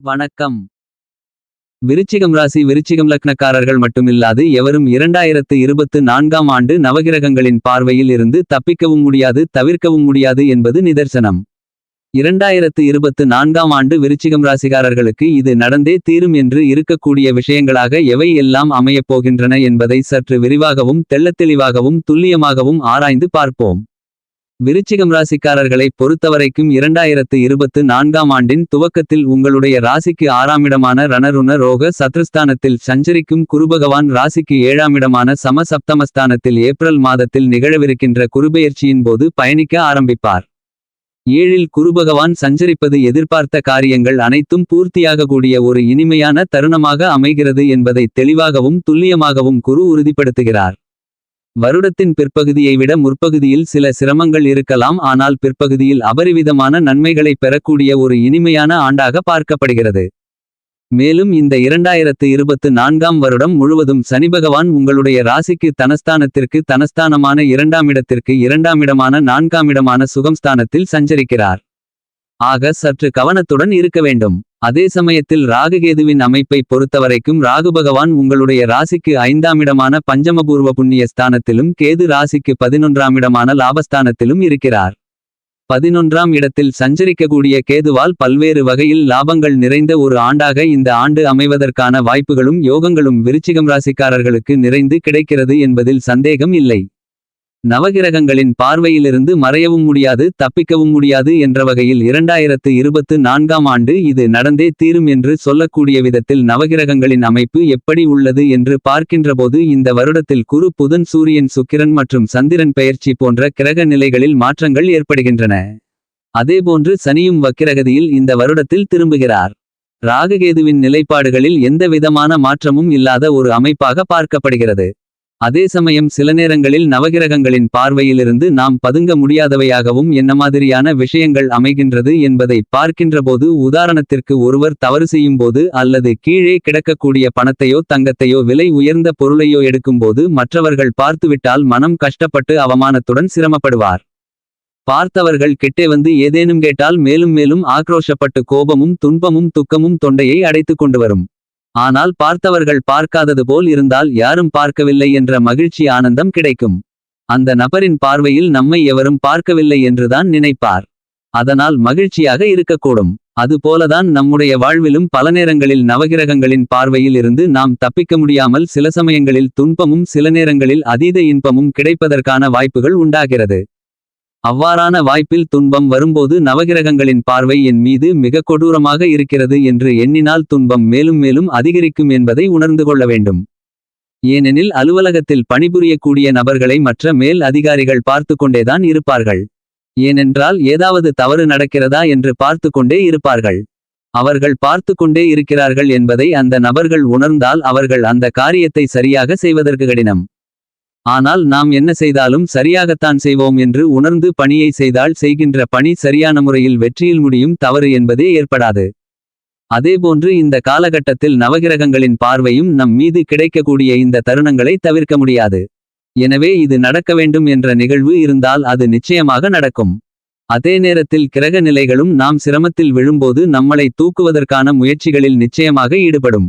வணக்கம். விருச்சிகம் ராசி விருச்சிகம் லக்னக்காரர்கள் மட்டுமில்லாது எவரும் இரண்டாயிரத்து இருபத்து நான்காம் ஆண்டு நவகிரகங்களின் பார்வையில் இருந்து தப்பிக்கவும் முடியாது தவிர்க்கவும் முடியாது என்பது நிதர்சனம். இரண்டாயிரத்து இருபத்து நான்காம் ஆண்டு விருச்சிகம் ராசிகாரர்களுக்கு இது நடந்தே தீரும் என்று இருக்கக்கூடிய விஷயங்களாக எவை எல்லாம் அமையப் போகின்றன என்பதை சற்று விரிவாகவும் தெள்ளத்தெளிவாகவும் துல்லியமாகவும் ஆராய்ந்து பார்ப்போம். விருச்சிகம் ராசிக்காரர்களை பொறுத்தவரைக்கும் இரண்டாயிரத்து இருபத்து நான்காம் ஆண்டின் துவக்கத்தில் உங்களுடைய ராசிக்கு ஆறாமிடமான ரணருண ரோக சத்ருஸ்தானத்தில் சஞ்சரிக்கும் குருபகவான் ராசிக்கு ஏழாமிடமான சம சப்தமஸ்தானத்தில் ஏப்ரல் மாதத்தில் நிகழவிருக்கின்ற குருபெயர்ச்சியின் போது பயணிக்க ஆரம்பிப்பார். ஏழில் குருபகவான் சஞ்சரிப்பது எதிர்பார்த்த காரியங்கள் அனைத்தும் பூர்த்தியாகக்கூடிய ஒரு இனிமையான தருணமாக அமைகிறது என்பதை தெளிவாகவும் துல்லியமாகவும் குரு உறுதிப்படுத்துகிறார். வருடத்தின் பிற்பகுதியை விட முற்பகுதியில் சில சிரமங்கள் இருக்கலாம் ஆனால் பிற்பகுதியில் அபரிவிதமான நன்மைகளை பெறக்கூடிய ஒரு இனிமையான ஆண்டாக பார்க்கப்படுகிறது. மேலும் இந்த இரண்டாயிரத்து இருபத்து நான்காம் வருடம் முழுவதும் சனிபகவான் உங்களுடைய ராசிக்கு தனஸ்தானத்திற்கு தனஸ்தானமான இரண்டாம் இடத்திற்கு இரண்டாம் இடமான நான்காம் இடமான சுகம்ஸ்தானத்தில் சஞ்சரிக்கிறார். ஆக சற்று கவனத்துடன் இருக்க வேண்டும். அதே சமயத்தில் ராககேதுவின் அமைப்பை பொறுத்தவரைக்கும் ராகு பகவான் உங்களுடைய ராசிக்கு ஐந்தாம் இடமான பஞ்சமபூர்வ புண்ணிய ஸ்தானத்திலும் கேது ராசிக்கு பதினொன்றாம் இடமான லாபஸ்தானத்திலும் இருக்கிறார். பதினொன்றாம் இடத்தில் சஞ்சரிக்கக்கூடிய கேதுவால் பல்வேறு வகையில் லாபங்கள் நிறைந்த ஒரு ஆண்டாக இந்த ஆண்டு அமைவதற்கான வாய்ப்புகளும் யோகங்களும் விருச்சிகம் ராசிக்காரர்களுக்கு நிறைந்து கிடைக்கிறது என்பதில் சந்தேகம் இல்லை. நவகிரகங்களின் பார்வையிலிருந்து மறையவும் முடியாது தப்பிக்கவும் முடியாது என்ற வகையில் இரண்டாயிரத்து இருபத்து நான்காம் ஆண்டு இது நடந்தே தீரும் என்று சொல்லக்கூடிய விதத்தில் நவகிரகங்களின் அமைப்பு எப்படி உள்ளது என்று பார்க்கின்றபோது இந்த வருடத்தில் குரு புதன் சூரியன் சுக்கிரன் மற்றும் சந்திரன் பெயர்ச்சி போன்ற கிரக நிலைகளில் மாற்றங்கள் ஏற்படுகின்றன. அதேபோன்று சனியும் வக்கிரகதியில் இந்த வருடத்தில் திரும்புகிறார். ராககேதுவின் நிலைப்பாடுகளில் எந்த விதமான மாற்றமும் இல்லாத ஒரு அமைப்பாக பார்க்கப்படுகிறது. அதே சமயம் சில நேரங்களில் நவகிரகங்களின் பார்வையிலிருந்து நாம் பதுங்க முடியாதவையாகவும் என்ன மாதிரியான விஷயங்கள் அமைகின்றது என்பதை பார்க்கின்றபோது உதாரணத்திற்கு ஒருவர் தவறு செய்யும்போது அல்லது கீழே கிடக்கக்கூடிய பணத்தையோ தங்கத்தையோ விலை உயர்ந்த பொருளையோ எடுக்கும்போது மற்றவர்கள் பார்த்துவிட்டால் மனம் கஷ்டப்பட்டு அவமானத்துடன் சிரமப்படுவார். பார்த்தவர்கள் கிட்டே வந்து ஏதேனும் கேட்டால் மேலும் மேலும் ஆக்ரோஷப்பட்டு கோபமும் துன்பமும் துக்கமும் தொண்டையை அடைத்துக் கொண்டு வரும். ஆனால் பார்த்தவர்கள் பார்க்காதது போல் இருந்தால் யாரும் பார்க்கவில்லை என்ற மகிழ்ச்சி ஆனந்தம் கிடைக்கும். அந்த நபரின் பார்வையில் நம்மை எவரும் பார்க்கவில்லை என்றுதான் நினைப்பார். அதனால் மகிழ்ச்சியாக இருக்கக்கூடும். அதுபோலதான் நம்முடைய வாழ்விலும் பல நேரங்களில் நவகிரகங்களின் பார்வையில் இருந்து நாம் தப்பிக்க முடியாமல் சில சமயங்களில் துன்பமும் சில நேரங்களில் அதீத இன்பமும் கிடைப்பதற்கான வாய்ப்புகள் உண்டாகிறது. அவ்வாறான வாய்ப்பில் துன்பம் வரும்போது நவகிரகங்களின் பார்வை என் மீது மிக கொடூரமாக இருக்கிறது என்று எண்ணினால் துன்பம் மேலும் மேலும் அதிகரிக்கும் என்பதை உணர்ந்து கொள்ள வேண்டும். ஏனெனில் அலுவலகத்தில் பணிபுரியக்கூடிய நபர்களை மற்ற மேல் அதிகாரிகள் பார்த்து கொண்டேதான் இருப்பார்கள். ஏனென்றால் ஏதாவது தவறு நடக்கிறதா என்று பார்த்து கொண்டே இருப்பார்கள். அவர்கள் பார்த்து கொண்டே இருக்கிறார்கள் என்பதை அந்த நபர்கள் உணர்ந்தால் அவர்கள் அந்த காரியத்தை சரியாக செய்வதற்கு கடினம். ஆனால் நாம் என்ன செய்தாலும் சரியாகத்தான் செய்வோம் என்று உணர்ந்து பணியை செய்தால் செய்கின்ற பணி சரியான முறையில் வெற்றியில் முடியும் தவறு என்பதே ஏற்படாது. அதேபோன்று இந்த காலகட்டத்தில் நவகிரகங்களின் பார்வையும் நம் மீது கிடைக்கக்கூடிய இந்த தருணங்களை தவிர்க்க முடியாது. எனவே இது நடக்க வேண்டும் என்ற நிகழ்வு இருந்தால் அது நிச்சயமாக நடக்கும். அதே நேரத்தில் கிரக நிலைகளும் நாம் சிரமத்தில் விழும்போது நம்மளை தூக்குவதற்கான முயற்சிகளில் நிச்சயமாக ஈடுபடும்.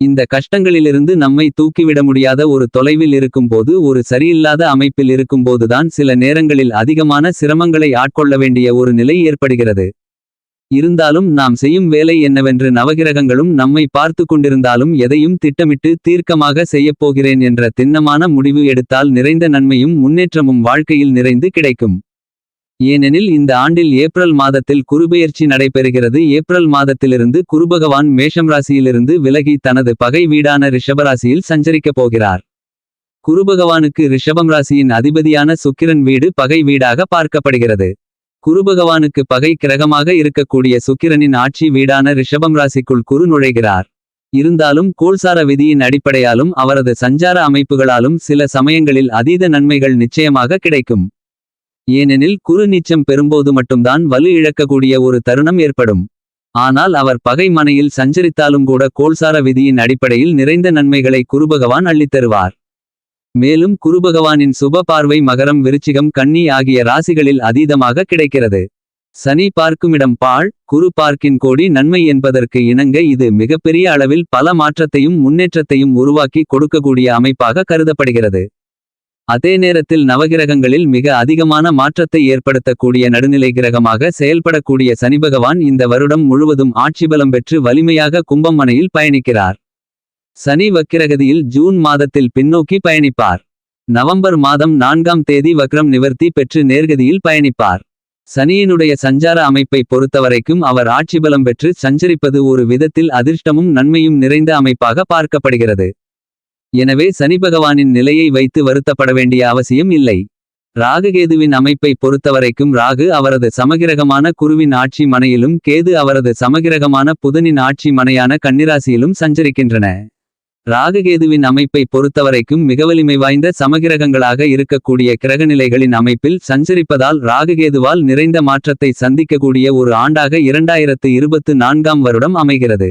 இந்த கஷ்டங்களிலிருந்து நம்மை தூக்கிவிட முடியாத ஒரு தொலைவில் இருக்கும்போது ஒரு சரியில்லாத அமைப்பில் இருக்கும்போதுதான் சில நேரங்களில் அதிகமான சிரமங்களை ஆட்கொள்ள வேண்டிய ஒரு நிலை ஏற்படுகிறது. இருந்தாலும் நாம் செய்யும் வேலை என்னவென்று நவகிரகங்களும் நம்மை பார்த்து கொண்டிருந்தாலும் எதையும் திட்டமிட்டு தீர்க்கமாக செய்யப்போகிறேன் என்ற திண்ணமான முடிவு எடுத்தால் நிறைந்த நன்மையும் முன்னேற்றமும் வாழ்க்கையில் நிறைந்து கிடைக்கும். ஏனெனில் இந்த ஆண்டில் ஏப்ரல் மாதத்தில் குருபெயர்ச்சி நடைபெறுகிறது. ஏப்ரல் மாதத்திலிருந்து குருபகவான் மேஷம் ராசியிலிருந்து விலகி தனது பகை வீடான ரிஷபராசியில் சஞ்சரிக்கப் போகிறார். குருபகவானுக்கு ரிஷபம் ராசியின் அதிபதியான சுக்கிரன் வீடு பகை வீடாக பார்க்கப்படுகிறது. குருபகவானுக்கு பகை கிரகமாக இருக்கக்கூடிய சுக்கிரனின் ஆட்சி வீடான ரிஷபம் ராசிக்குள் குரு நுழைகிறார். இருந்தாலும் கோல்சார விதியின் அடிப்படையாலும் அவரது சஞ்சார அமைப்புகளாலும் சில சமயங்களில் அதீத நன்மைகள் நிச்சயமாக கிடைக்கும். ஏனெனில் குறு நீச்சம் பெறும்போது மட்டும்தான் வலு இழக்கக்கூடிய ஒரு தருணம் ஏற்படும். ஆனால் அவர் பகை மனையில் சஞ்சரித்தாலும் கூட கோல்சார விதியின் அடிப்படையில் நிறைந்த நன்மைகளை குருபகவான் அள்ளித்தருவார் மேலும் குருபகவானின் சுப பார்வை மகரம் விருச்சிகம் கன்னி ஆகிய ராசிகளில் அதீதமாக கிடைக்கிறது. சனி பார்க்குமிடம் பாழ் குரு பார்க்கின் கோடி நன்மை என்பதற்கு இணங்க இது மிகப்பெரிய அளவில் பல மாற்றத்தையும் முன்னேற்றத்தையும் உருவாக்கி கொடுக்கக்கூடிய அமைப்பாக கருதப்படுகிறது. அதே நேரத்தில் நவகிரகங்களில் மிக அதிகமான மாற்றத்தை ஏற்படுத்தக்கூடிய நடுநிலை கிரகமாக செயல்படக்கூடிய சனிபகவான் இந்த வருடம் முழுவதும் ஆட்சிபலம் பெற்று வலிமையாக கும்பம் மனையில் பயணிக்கிறார். சனி வக்கிரகதியில் ஜூன் மாதத்தில் பின்னோக்கி பயணிப்பார். நவம்பர் மாதம் நான்காம் தேதி வக்ரம் நிவர்த்தி பெற்று நேர்கதியில் பயணிப்பார். சனியினுடைய சஞ்சார அமைப்பை பொறுத்தவரைக்கும் அவர் ஆட்சிபலம் பெற்று சஞ்சரிப்பது ஒரு விதத்தில் அதிர்ஷ்டமும் நன்மையும் நிறைந்த அமைப்பாக பார்க்கப்படுகிறது. எனவே சனி பகவானின் நிலையை வைத்து வருத்தப்பட வேண்டிய அவசியம் இல்லை. ராகுகேதுவின் அமைப்பை பொறுத்தவரைக்கும் ராகு அவரது சமகிரகமான குருவின் ஆட்சி மனையிலும் கேது அவரது சமகிரகமான புதனின் ஆட்சி மனையான கன்னிராசியிலும் சஞ்சரிக்கின்றன. ராகுகேதுவின் அமைப்பை பொறுத்தவரைக்கும் மிகவலிமை வாய்ந்த சமகிரகங்களாக இருக்கக்கூடிய கிரகநிலைகளின் அமைப்பில் சஞ்சரிப்பதால் ராகுகேதுவால் நிறைந்த மாற்றத்தை சந்திக்கக்கூடிய ஒரு ஆண்டாக இரண்டாயிரத்து இருபத்து நான்காம் வருடம் அமைகிறது.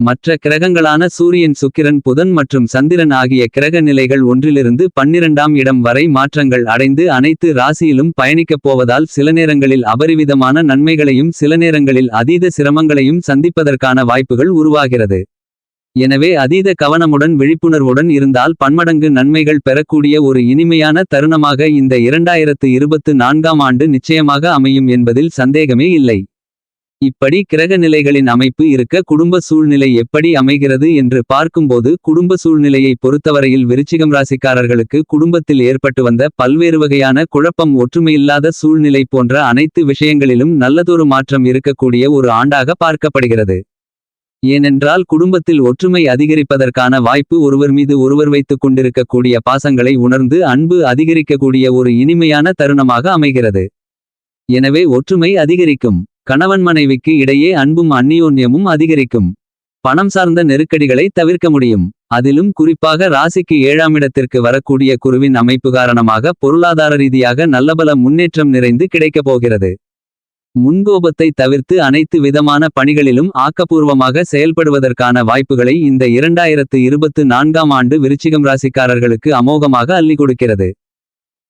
மற்ற கிரகங்களான சூரியன் சுக்கிரன் புதன் மற்றும் சந்திரன் ஆகிய கிரக நிலைகள் ஒன்றிலிருந்து பன்னிரண்டாம் இடம் வரை மாற்றங்கள் அடைந்து அனைத்து ராசியிலும் பயணிக்கப் போவதால் சில நேரங்களில் அபரிவிதமான நன்மைகளையும் சில நேரங்களில் அதீத சிரமங்களையும் சந்திப்பதற்கான வாய்ப்புகள் உருவாகிறது. எனவே அதீத கவனமுடன் விழிப்புணர்வுடன் இருந்தால் பன்மடங்கு நன்மைகள் பெறக்கூடிய ஒரு இனிமையான தருணமாக இந்த இரண்டாயிரத்து இருபத்து நான்காம் ஆண்டு நிச்சயமாக அமையும் என்பதில் சந்தேகமே இல்லை. இப்படி கிரக நிலைகளின் அமைப்பு இருக்க குடும்ப சூழ்நிலை எப்படி அமைகிறது என்று பார்க்கும்போது குடும்ப சூழ்நிலையை பொறுத்தவரையில் விருச்சிகம் ராசிக்காரர்களுக்கு குடும்பத்தில் ஏற்பட்டு வந்த பல்வேறு வகையான குழப்பம் ஒற்றுமையில்லாத சூழ்நிலை போன்ற அனைத்து விஷயங்களிலும் நல்லதொரு மாற்றம் இருக்கக்கூடிய ஒரு ஆண்டாக பார்க்கப்படுகிறது. ஏனென்றால் குடும்பத்தில் ஒற்றுமை அதிகரிப்பதற்கான வாய்ப்பு ஒருவர் மீது ஒருவர் வைத்துக் கொண்டிருக்கக்கூடிய பாசங்களை உணர்ந்து அன்பு அதிகரிக்கக்கூடிய ஒரு இனிமையான தருணமாக அமைகிறது. எனவே ஒற்றுமை அதிகரிக்கும். கணவன் மனைவிக்கு இடையே அன்பும் அந்நியோன்யமும் அதிகரிக்கும். பணம் சார்ந்த நெருக்கடிகளை தவிர்க்க முடியும். அதிலும் குறிப்பாக ராசிக்கு ஏழாம் இடத்திற்கு வரக்கூடிய குருவின் அமைப்பு காரணமாக பொருளாதார ரீதியாக நல்லபல முன்னேற்றம் நிறைந்து கிடைக்கப் போகிறது. முன்கோபத்தை தவிர்த்து அனைத்து விதமான பணிகளிலும் ஆக்கப்பூர்வமாக செயல்படுவதற்கான வாய்ப்புகளை இந்த இரண்டாயிரத்து இருபத்து நான்காம் ஆண்டு விருச்சிகம் ராசிக்காரர்களுக்கு அமோகமாக அள்ளி கொடுக்கிறது.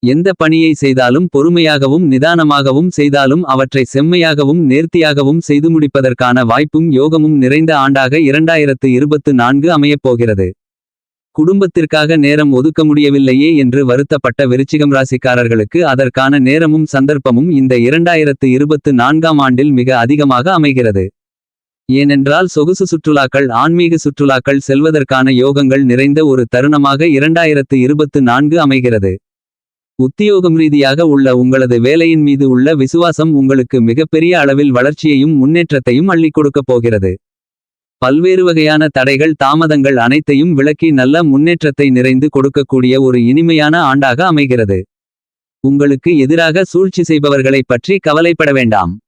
எந்த பணியை செய்தாலும் பொறுமையாகவும் நிதானமாகவும் செய்தாலும் அவற்றை செம்மையாகவும் நேர்த்தியாகவும் செய்து முடிப்பதற்கான வாய்ப்பும் யோகமும் நிறைந்த ஆண்டாக இரண்டாயிரத்து இருபத்து நான்கு அமையப்போகிறது குடும்பத்திற்காக நேரம் ஒதுக்க முடியவில்லையே என்று வருத்தப்பட்ட விருச்சிகம் ராசிக்காரர்களுக்கு அதற்கான நேரமும் சந்தர்ப்பமும் இந்த இரண்டாயிரத்து இருபத்து நான்காம் ஆண்டில் மிக அதிகமாக அமைகிறது. ஏனென்றால் சொகுசு சுற்றுலாக்கள் ஆன்மீக சுற்றுலாக்கள் செல்வதற்கான யோகங்கள் நிறைந்த ஒரு தருணமாக இரண்டாயிரத்து இருபத்து நான்கு அமைகிறது. உத்தியோகம் ரீதியாக உள்ள உங்களது வேலையின் மீது உள்ள விசுவாசம் உங்களுக்கு மிகப்பெரிய அளவில் வளர்ச்சியையும் முன்னேற்றத்தையும் அள்ளி கொடுக்கப் போகிறது. பல்வேறு வகையான தடைகள் தாமதங்கள் அனைத்தையும் விளக்கி நல்ல முன்னேற்றத்தை நிறைந்து கொடுக்கக்கூடிய ஒரு இனிமையான ஆண்டாக அமைகிறது. உங்களுக்கு எதிராக சூழ்ச்சி செய்பவர்களைப் பற்றி கவலைப்பட வேண்டாம்.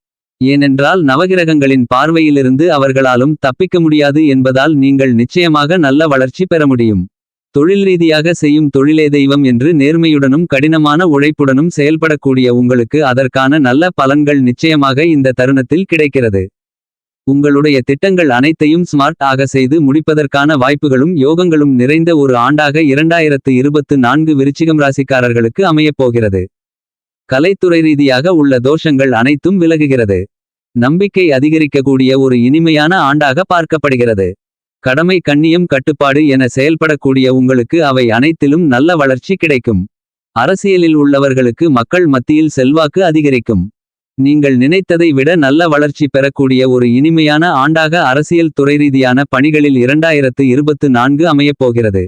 ஏனென்றால் நவகிரகங்களின் பார்வையிலிருந்து அவர்களாலும் தப்பிக்க முடியாது என்பதால் நீங்கள் நிச்சயமாக நல்ல வளர்ச்சி பெற முடியும். தொழில் ரீதியாக செய்யும் தொழிலே தெய்வம் என்று நேர்மையுடனும் கடினமான உழைப்புடனும் செயல்படக்கூடிய உங்களுக்கு அதற்கான நல்ல பலன்கள் நிச்சயமாக இந்த தருணத்தில் கிடைக்கிறது. உங்களுடைய திட்டங்கள் அனைத்தையும் ஸ்மார்ட் ஆக செய்து முடிப்பதற்கான வாய்ப்புகளும் யோகங்களும் நிறைந்த ஒரு ஆண்டாக இரண்டாயிரத்து இருபத்து நான்கு விருச்சிகம் ராசிக்காரர்களுக்கு அமையப் போகிறது. கலைத்துறை ரீதியாக உள்ள தோஷங்கள் அனைத்தும் விலகுகிறது. நம்பிக்கை அதிகரிக்கக்கூடிய ஒரு இனிமையான ஆண்டாக பார்க்கப்படுகிறது. கடமை கண்ணியம் கட்டுப்பாடு என செயல்படக்கூடிய உங்களுக்கு அவை அனைத்திலும் நல்ல வளர்ச்சி கிடைக்கும். அரசியலில் உள்ளவர்களுக்கு மக்கள் மத்தியில் செல்வாக்கு அதிகரிக்கும். நீங்கள் நினைத்ததை விட நல்ல வளர்ச்சி பெறக்கூடிய ஒரு இனிமையான ஆண்டாக அரசியல் துறை ரீதியான பணிகளில் இரண்டாயிரத்து இருபத்து நான்கு அமையப் போகிறது.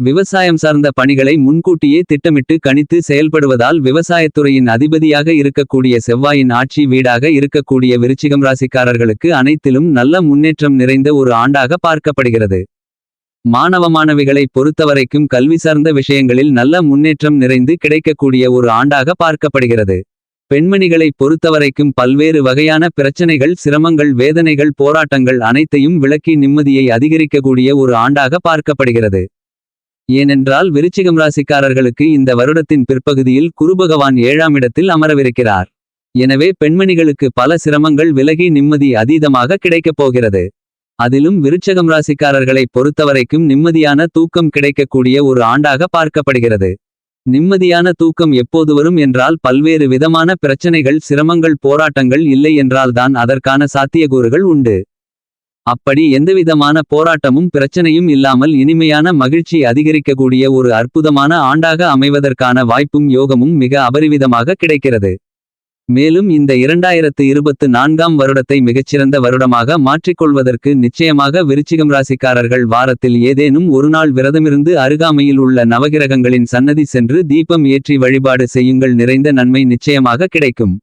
விவசாயம் சார்ந்த பணிகளை முன்கூட்டியே திட்டமிட்டு கணித்து செயல்படுவதால் விவசாயத்துறையின் அதிபதியாக இருக்கக்கூடிய செவ்வாயின் ஆட்சி வீடாக இருக்கக்கூடிய விருச்சிகம் ராசிக்காரர்களுக்கு அனைத்திலும் நல்ல முன்னேற்றம் நிறைந்த ஒரு ஆண்டாக பார்க்கப்படுகிறது. மாணவ மாணவிகளை பொறுத்தவரைக்கும் கல்வி சார்ந்த விஷயங்களில் நல்ல முன்னேற்றம் நிறைந்து கிடைக்கக்கூடிய ஒரு ஆண்டாக பார்க்கப்படுகிறது. பெண்மணிகளை பொறுத்தவரைக்கும் பல்வேறு வகையான பிரச்சனைகள் சிரமங்கள் வேதனைகள் போராட்டங்கள் அனைத்தையும் விளக்கி நிம்மதியை அதிகரிக்கக்கூடிய ஒரு ஆண்டாக பார்க்கப்படுகிறது. ஏனென்றால் விருச்சிகம் ராசிக்காரர்களுக்கு இந்த வருடத்தின் பிற்பகுதியில் குருபகவான் ஏழாம் இடத்தில் அமரவிருக்கிறார். எனவே பெண்மணிகளுக்கு பல சிரமங்கள் விலகி நிம்மதி அதீதமாக கிடைக்கப் போகிறது. அதிலும் விருச்சகம் ராசிக்காரர்களை பொறுத்தவரைக்கும் நிம்மதியான தூக்கம் கிடைக்கக்கூடிய ஒரு ஆண்டாக பார்க்கப்படுகிறது. நிம்மதியான தூக்கம் எப்போது வரும் என்றால் பல்வேறு விதமான பிரச்சனைகள் சிரமங்கள் போராட்டங்கள் இல்லை என்றால்தான் அதற்கான சாத்தியக்கூறுகள் உண்டு. அப்படி எந்தவிதமான போராட்டமும் பிரச்சனையும் இல்லாமல் இனிமையான மகிழ்ச்சி அதிகரிக்கக்கூடிய ஒரு அற்புதமான ஆண்டாக அமைவதற்கான வாய்ப்பும் யோகமும் மிக அபரிவிதமாக கிடைக்கிறது. மேலும் இந்த இரண்டாயிரத்து இருபத்து நான்காம் வருடத்தை மிகச்சிறந்த வருடமாக மாற்றிக்கொள்வதற்கு நிச்சயமாக விருச்சிகம் ராசிக்காரர்கள் வாரத்தில் ஏதேனும் ஒருநாள் விரதமிருந்து அருகாமையில் உள்ள நவகிரகங்களின் சன்னதி சென்று தீபம் ஏற்றி வழிபாடு செய்யுங்கள் நிறைந்த நன்மை நிச்சயமாக கிடைக்கும்.